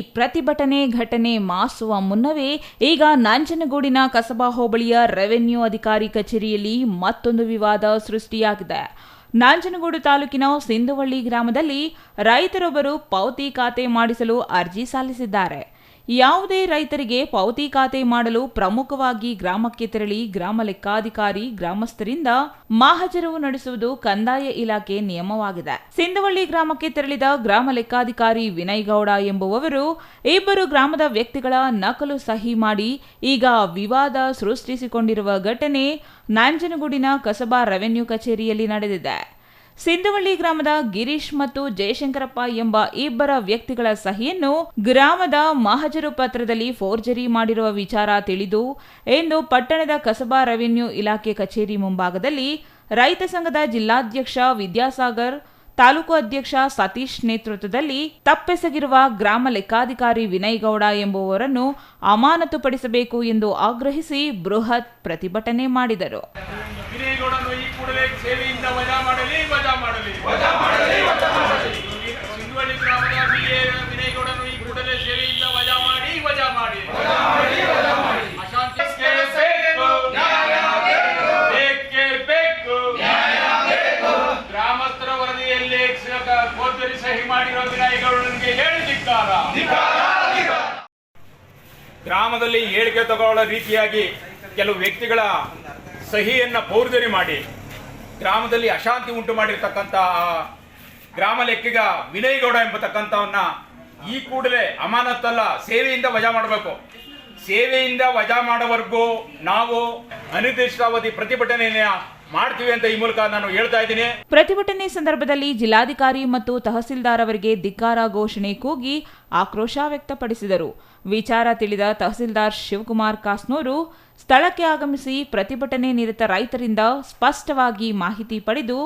ಪ್ರತಿಭಟನೆ ಘಟನೆ ಮಾಸುವ ಮುನ್ನವೇ ಈಗ ನಂಜನಗೂಡಿನ ಕಸಬಾ ಹೋಬಳಿಯ ರೆವೆನ್ಯೂ ಅಧಿಕಾರಿ ಕಚೇರಿಯಲ್ಲಿ ಮತ್ತೊಂದು ವಿವಾದ ಸೃಷ್ಟಿಯಾಗಿದೆ. ನಂಜನಗೂಡು ತಾಲೂಕಿನ ಸಿಂಧುವಳ್ಳಿ ಗ್ರಾಮದಲ್ಲಿ ರೈತರೊಬ್ಬರು ಪಾವತಿ ಖಾತೆ ಮಾಡಿಸಲು ಅರ್ಜಿ ಸಲ್ಲಿಸಿದ್ದಾರೆ. ಯಾವುದೇ ರೈತರಿಗೆ ಪಾವತಿ ಖಾತೆ ಮಾಡಲು ಪ್ರಮುಖವಾಗಿ ಗ್ರಾಮಕ್ಕೆ ತೆರಳಿ ಗ್ರಾಮ ಲೆಕ್ಕಾಧಿಕಾರಿ, ಗ್ರಾಮಸ್ಥರಿಂದ ಮಹಜರವು ನಡೆಸುವುದು ಕಂದಾಯ ಇಲಾಖೆ ನಿಯಮವಾಗಿದೆ. ಸಿಂಧವಳ್ಳಿ ಗ್ರಾಮಕ್ಕೆ ತೆರಳಿದ ಗ್ರಾಮ ಲೆಕ್ಕಾಧಿಕಾರಿ ವಿನಯ್ ಗೌಡ ಎಂಬುವವರು ಇಬ್ಬರು ಗ್ರಾಮದ ವ್ಯಕ್ತಿಗಳ ನಕಲು ಸಹಿ ಮಾಡಿ ಈಗ ವಿವಾದ ಸೃಷ್ಟಿಸಿಕೊಂಡಿರುವ ಘಟನೆ ನಾಂಜನಗೂಡಿನ ಕಸಬಾ ರೆವೆನ್ಯೂ ಕಚೇರಿಯಲ್ಲಿ ನಡೆದಿದೆ. ಸಿಂಧವಳ್ಳಿ ಗ್ರಾಮದ ಗಿರೀಶ್ ಮತ್ತು ಜಯಶಂಕರಪ್ಪ ಎಂಬ ಇಬ್ಬರ ವ್ಯಕ್ತಿಗಳ ಸಹಿಯನ್ನು ಗ್ರಾಮದ ಮಹಜರು ಪತ್ರದಲ್ಲಿ ಫೋರ್ಜರಿ ಮಾಡಿರುವ ವಿಚಾರ ತಿಳಿದು ಎಂದು ಪಟ್ಟಣದ ಕಸಬಾ ರೆವಿನ್ಯೂ ಇಲಾಖೆ ಕಚೇರಿ ಮುಂಭಾಗದಲ್ಲಿ ರೈತ ಸಂಘದ ಜಿಲ್ಲಾಧ್ಯಕ್ಷ ವಿದ್ಯಾಸಾಗರ್, ತಾಲೂಕು ಅಧ್ಯಕ್ಷ ಸತೀಶ್ ನೇತೃತ್ವದಲ್ಲಿ ತಪ್ಪೆಸಗಿರುವ ಗ್ರಾಮ ಲೆಕ್ಕಾಧಿಕಾರಿ ವಿನಯ್ ಗೌಡ ಎಂಬುವವರನ್ನು ಅಮಾನತುಪಡಿಸಬೇಕು ಎಂದು ಆಗ್ರಹಿಸಿ ಬೃಹತ್ ಪ್ರತಿಭಟನೆ ಮಾಡಿದರು. ಸೇವೆಯಿಂದ ವಜಾ ಮಾಡಲಿ ವಜಾ ಮಾಡಲಿ. ವಜಾ ಮಾಡಲಿ ಸಿಂಧುವಳ್ಳಿ ಗ್ರಾಮದ ಬಿಎ ವಿನಯಗೌಡನು ಈ ಕೂಡಲೇ ಸೇವೆಯಿಂದ ವಜಾ ಮಾಡಿ ವಜಾ ಮಾಡಿ. ಅಶಾಂತಿಗೆ ಬೇಕು. ಬೇಕೇ ಬೇಕು. ಗ್ರಾಮಸ್ಥರ ವರದಿಯಲ್ಲಿ ಗೋಚರಿ ಸಹಿ ಮಾಡಿರೋ ವಿನಯಗೌಡನಿಗೆ ಹೇಳಿ ಧಿಕ್ಕಾರ. ಗ್ರಾಮದಲ್ಲಿ ಹೇಳಿಕೆ ತಗೊಳ್ಳೋ ರೀತಿಯಾಗಿ ಕೆಲವು ವ್ಯಕ್ತಿಗಳ ಸಹಿಯನ್ನ ಪೌರ್ಜರಿ ಮಾಡಿ ಗ್ರಾಮದಲ್ಲಿ ಅಶಾಂತಿ ಉಂಟು ಮಾಡಿರ್ತಕ್ಕಂಥ ಆ ಗ್ರಾಮ ಲೆಕ್ಕಿಗ ವಿನಯ್ ಗೌಡ ಎಂಬತಕ್ಕಂಥವನ್ನ ಈ ಕೂಡಲೇ ಅಮಾನತ್ತಲ್ಲ ಸೇವೆಯಿಂದ ವಜಾ ಮಾಡಬೇಕು. ಸೇವೆಯಿಂದ ವಜಾ ಮಾಡೋವರೆಗೂ ನಾವು ಅನಿರ್ದಿಷ್ಟಾವಧಿ ಪ್ರತಿಭಟನೆ ಮಾಡ್ತೀವಿ ಅಂತ ಈ ಮೂಲಕ ನಾನು ಹೇಳ್ತಾ ಇದ್ದೀನಿ. ಪ್ರತಿಭಟನೆ ಸಂದರ್ಭದಲ್ಲಿ ಜಿಲ್ಲಾಧಿಕಾರಿ ಮತ್ತು ತಹಸೀಲ್ದಾರ್ ಅವರಿಗೆ ಧಿಕ್ಕಾರ ಘೋಷಣೆ ಕೂಗಿ ಆಕ್ರೋಶ ವ್ಯಕ್ತಪಡಿಸಿದರು. ವಿಚಾರ ತಿಳಿದ ತಹಸೀಲ್ದಾರ್ ಶಿವಕುಮಾರ್ ಕಾಸ್ನೂರು ಸ್ಥಳಕ್ಕೆ ಆಗಮಿಸಿ ಪ್ರತಿಭಟನೆ ನಿರತ ರೈತರಿಂದ ಸ್ಪಷ್ಟವಾಗಿ ಮಾಹಿತಿ ಪಡೆದು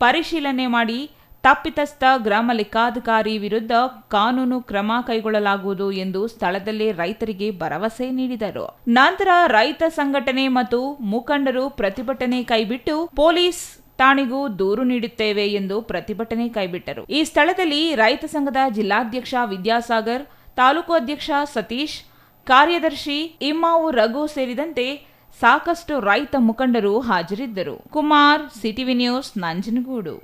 ಪರಿಶೀಲನೆ ಮಾಡಿ ತಪ್ಪಿತಸ್ಥ ಗ್ರಾಮ ಲೆಕ್ಕಾಧಿಕಾರಿ ವಿರುದ್ಧ ಕಾನೂನು ಕ್ರಮ ಕೈಗೊಳ್ಳಲಾಗುವುದು ಎಂದು ಸ್ಥಳದಲ್ಲೇ ರೈತರಿಗೆ ಭರವಸೆ ನೀಡಿದರು. ನಂತರ ರೈತ ಸಂಘಟನೆ ಮತ್ತು ಮುಖಂಡರು ಪ್ರತಿಭಟನೆ ಕೈಬಿಟ್ಟು ಪೊಲೀಸ್ ಠಾಣೆಗೂ ದೂರು ನೀಡುತ್ತೇವೆ ಎಂದು ಪ್ರತಿಭಟನೆ ಕೈಬಿಟ್ಟರು. ಈ ಸ್ಥಳದಲ್ಲಿ ರೈತ ಸಂಘದ ಜಿಲ್ಲಾಧ್ಯಕ್ಷ ವಿದ್ಯಾಸಾಗರ್, ತಾಲೂಕು ಅಧ್ಯಕ್ಷ ಸತೀಶ್ ಕಾರ್ಯದರ್ಶಿ ಇಮ್ಮಾವು ರಘು ಸೇರಿದಂತೆ ಸಾಕಷ್ಟು ರೈತ ಮುಖಂಡರು ಹಾಜರಿದ್ದರು. Kumar CTV news Nanjangud.